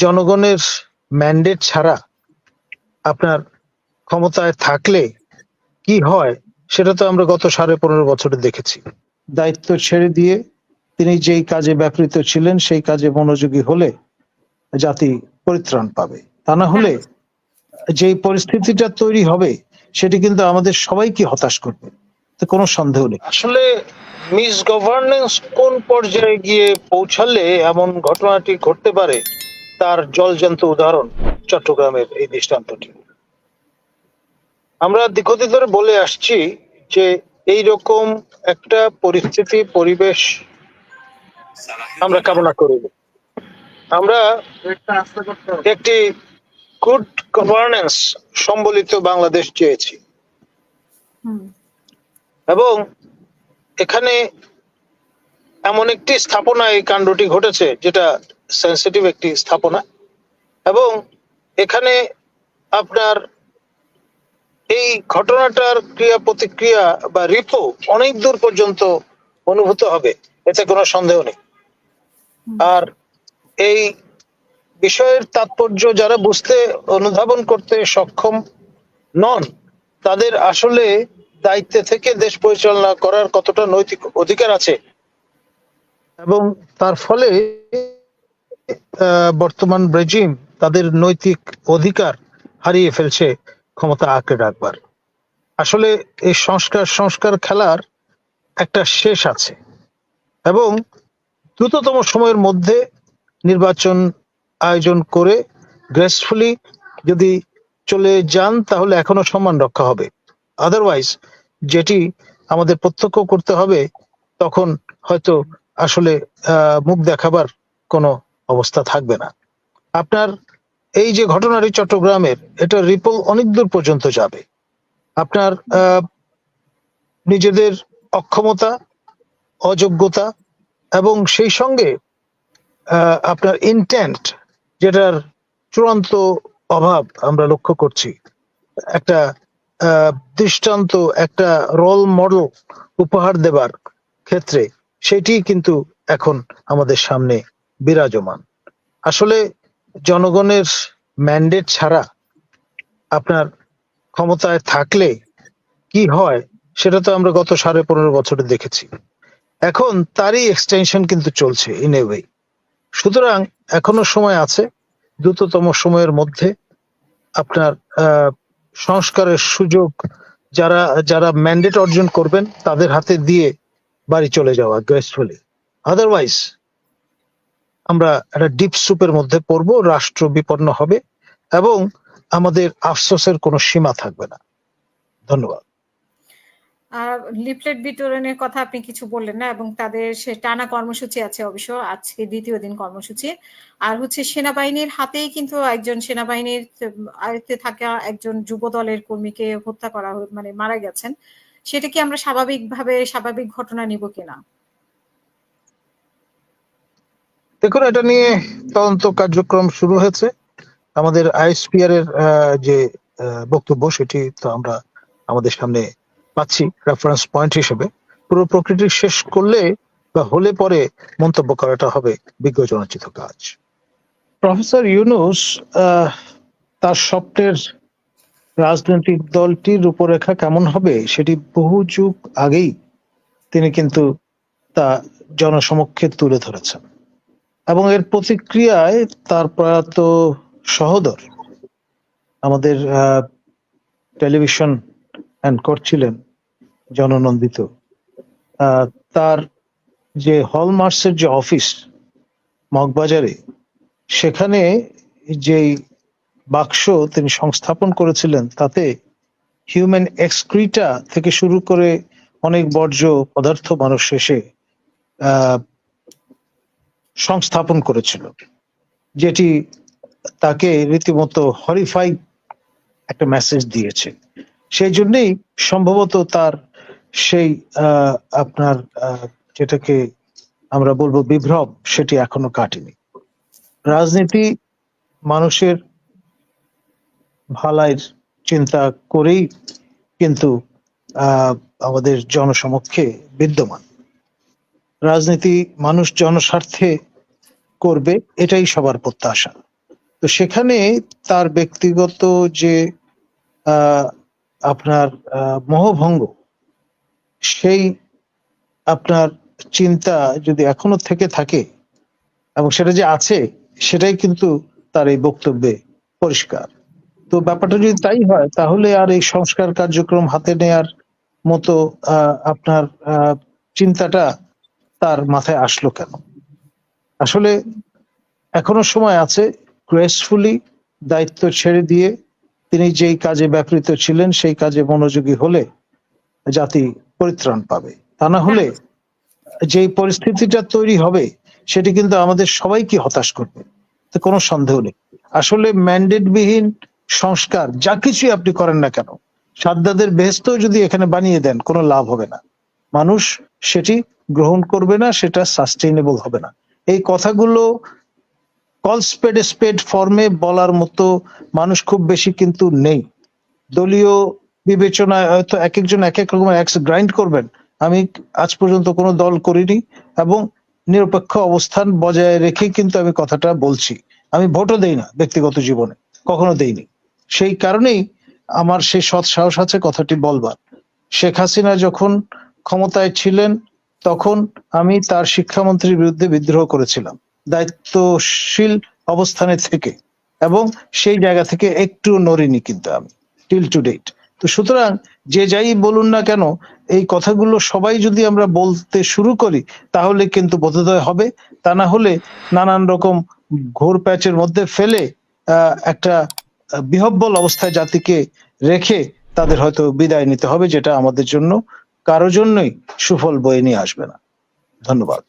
জনগণের ম্যান্ডেট ছাড়া আপনার ক্ষমতায় থাকলে কি হয়, সেটা তো আমরা গত সাড়ে পনেরো বছরে দেখেছি। দায়িত্ব ছেড়ে দিয়ে তিনি যেই কাজে ব্যাপৃত ছিলেন, সেই কাজে মনোযোগী হলে জাতি পরিত্রাণ পাবে। তা না হলে যেই পরিস্থিতিটা তৈরি হবে, সেটি কিন্তু আমাদের সবাইকে হতাশ করবে। তো কোনো সন্দেহ নেই। আসলে মিস গভর্নেন্স কোন পর্যায়ে গিয়ে পৌঁছালে এমন ঘটনাটি ঘটতে পারে তার জলজান্ত উদাহরণ চট্টগ্রামের এই দৃষ্টান্তটি। আমরা দীর্ঘদিন ধরে বলে আসছি যে এই রকম একটা পরিস্থিতি পরিবেশ আমরা কামনা করি। আমরা একটি গুড গভর্নেন্স সম্বলিত বাংলাদেশ চেয়েছি। এবং এখানে এমন একটি স্থাপনা এই কাণ্ডটি ঘটেছে যেটা সেন্সিটিভ একটি স্থাপনা এবং এখানে আপনার এই ঘটনাটার ক্রিয়া প্রতিক্রিয়া বা রিপো অনেক দূর পর্যন্ত অনুভূত হবে এতে কোনো সন্দেহ নেই। আর এই বিষয়ের তাৎপর্য যারা বুঝতে অনুধাবন করতে সক্ষম নন তাদের আসলে দায়িত্বে থেকে দেশ পরিচালনা করার কতটা নৈতিক অধিকার আছে এবং তার ফলে বর্তমান রেজিম তাদের নৈতিক অধিকার হারিয়ে ফেলছে ক্ষমতা আঁকড়ে রাখবার। আসলে এই সংস্কার সংস্কার খেলার একটা শেষ আছে এবং দ্রুততম সময়ের মধ্যে নির্বাচন আয়োজন করে গ্রেসফুলি যদি চলে যান তাহলে এখনও সম্মান রক্ষা হবে। আদারওয়াইজ যেটি আমাদের প্রত্যক্ষ করতে হবে, তখন হয়তো আসলে মুখ দেখাবার কোনো অবস্থা থাকবে না। আপনার এই যে ঘটনাটি চট্টগ্রামের, এটা রিপল অনেক দূর পর্যন্ত যাবে। আপনার নিজেদের অক্ষমতা, অযোগ্যতা এবং সেই সঙ্গে আপনার ইন্টেন্ট যেটার চূড়ান্ত অভাব আমরা লক্ষ্য করছি। একটা দৃষ্টান্ত, একটা রোল মডেল উপহার দেবার ক্ষেত্রে সেটি কিন্তু এখন আমাদের সামনে বিরাজমান। আসলে জনগণের ম্যান্ডেট ছাড়া আপনার ক্ষমতায় থাকলে কি হয়, সেটা তো আমরা গত সাড়ে পনেরো বছরে দেখেছি। এখন তারই এক্সটেনশন কিন্তু চলছে ইন এ ওয়ে সুতরাং এখনও সময় আছে, দ্রুততম সময়ের মধ্যে আপনার সংস্কারের সুযোগ যারা যারা ম্যান্ডেট অর্জন করবেন, তাদের হাতে দিয়ে বাড়ি চলে যাওয়া গ্রেসফুলি আদারওয়াইজ আমরা একটা ডিপ সুপের মধ্যে পড়ব, রাষ্ট্র বিপন্ন হবে এবং আমাদের আফসোসের কোনো সীমা থাকবে না। ধন্যবাদ। লিফলেট বিতরণের কথা আপনি কিছু বললেন না, এবং তাদের সে টানা কর্মসূচি আছে অবশ্য, আজকে দ্বিতীয় দিন কর্মসূচি। আর হচ্ছে সেনাবাহিনীর হাতেই কিন্তু একজন সেনাবাহিনীর আয়ত্তে থাকা একজন যুব দলের কর্মীকে হত্যা করা মানে মারা গেছেন। সেটা কি আমরা স্বাভাবিকভাবে স্বাভাবিক ঘটনা নিব কিনা? দেখুন, এটা নিয়ে তদন্ত কার্যক্রম শুরু হয়েছে। আমাদের আইএসপিআর এর যে বক্তব্য, সেটি তো আমরা আমাদের সামনে পাচ্ছি রেফারেন্স পয়েন্ট হিসেবে। পুরো প্রকৃতি শেষ করলে বা হলে পরে মন্তব্য করাটা হবে বিজ্ঞজনোচিত কাজ। প্রফেসর ইউনুস তার স্বপ্নের রাজনৈতিক দলটির রূপরেখা কেমন হবে সেটি বহু যুগ আগেই তিনি কিন্তু তা জনসমক্ষে তুলে ধরেছেন। এবং এর প্রতিক্রিয়ায় তার প্রয়াত সহোদর আমাদের টেলিভিশন অ্যাঙ্কর ছিলেন, জননন্দিত। তার যে হলমার্কসের যে অফিস মগবাজারে, সেখানে যেই বাক্স তিনি সংস্থাপন করেছিলেন, তাতে হিউম্যান এক্সক্রিটা থেকে শুরু করে অনেক বর্জ্য পদার্থ মানুষ শেষে সংস্থাপন করেছিল, যেটি তাকে রীতিমতো হরিফাই একটা মেসেজ দিয়েছে। সেই জন্যই সম্ভবত তার সেই আপনার যেটাকে আমরা বলব বিভ্রম, সেটি এখনও কাটেনি। রাজনীতি মানুষের ভালাইয়ের চিন্তা করেই কিন্তু আমাদের জনসমক্ষে বিদ্যমান। রাজনীতি মানুষ জনস্বার্থে করবে, এটাই সবার প্রত্যাশা। তো সেখানে তার ব্যক্তিগত যে আপনার মোহভঙ্গ, সেই আপনার চিন্তা যদি এখনও থেকে থাকে এবং সেটা যে আছে, সেটাই কিন্তু তার এই বক্তব্যে পরিষ্কার। তো ব্যাপারটা যদি তাই হয়, তাহলে আর এই সংস্কার কার্যক্রম হাতে নেয়ার মতো আপনার চিন্তাটা তার মাথায় আসলো কেন? আসলে এখনও সময় আছে গ্রেসফুলি দায়িত্ব ছেড়ে দিয়ে তিনি যেই কাজে ব্যাপৃত ছিলেন, সেই কাজে মনোযোগী হলে জাতি পরিত্রাণ পাবে। তা না হলে যেই পরিস্থিতিটা তৈরি হবে, সেটি কিন্তু আমাদের সবাইকে হতাশ করবে। তো কোনো সন্দেহ নেই। আসলে ম্যান্ডেট বিহীন সংস্কার, যা কিছুই আপনি করেন না কেন, সাদ্দাদের বেহেস্ত যদি এখানে বানিয়ে দেন, কোনো লাভ হবে না। মানুষ সেটি গ্রহণ করবে না, সেটা সাস্টেইনেবল হবে না। এই কথাগুলো কল স্পেড স্পেড ফর্মে বলার মতো মানুষ খুব বেশি কিন্তু নেই। দলীয় বিবেচনায় হয়তো এক একজন এক এক রকমের অ্যাক্স গ্রাইন্ড করবেন। আমি আজ পর্যন্ত কোনো দল করিনি এবং নিরপেক্ষ অবস্থান বজায় রেখে কিন্তু আমি কথাটা বলছি। আমি ভোটও দেই না ব্যক্তিগত জীবনে, কখনো দেইনি। সেই কারণেই আমার সেই সৎ সাহস আছে কথাটি বলবার। শেখ হাসিনা যখন ক্ষমতায় ছিলেন, তখন আমি তার শিক্ষামন্ত্রীর বিরুদ্ধে বিদ্রোহ করেছিলাম, দায়িত্বশীল অবস্থানে থেকে, এবং সেই জায়গা থেকে একটু নড়িনি কিন্তু আমি টিল টু ডেট তো সুতরাং যে যাই বলুন না কেন, এই কথাগুলো সবাই যদি আমরা বলতে শুরু করি, তাহলে কিন্তু বোধোদয় হবে। তা না হলে নানান রকম ঘোর প্যাচের মধ্যে ফেলে একটা বিহব্বল অবস্থায় জাতিকে রেখে তাদের হয়তো বিদায় নিতে হবে, যেটা আমাদের জন্য কারও জন্যই সুফল বয়ে নিয়ে আসবে না। ধন্যবাদ।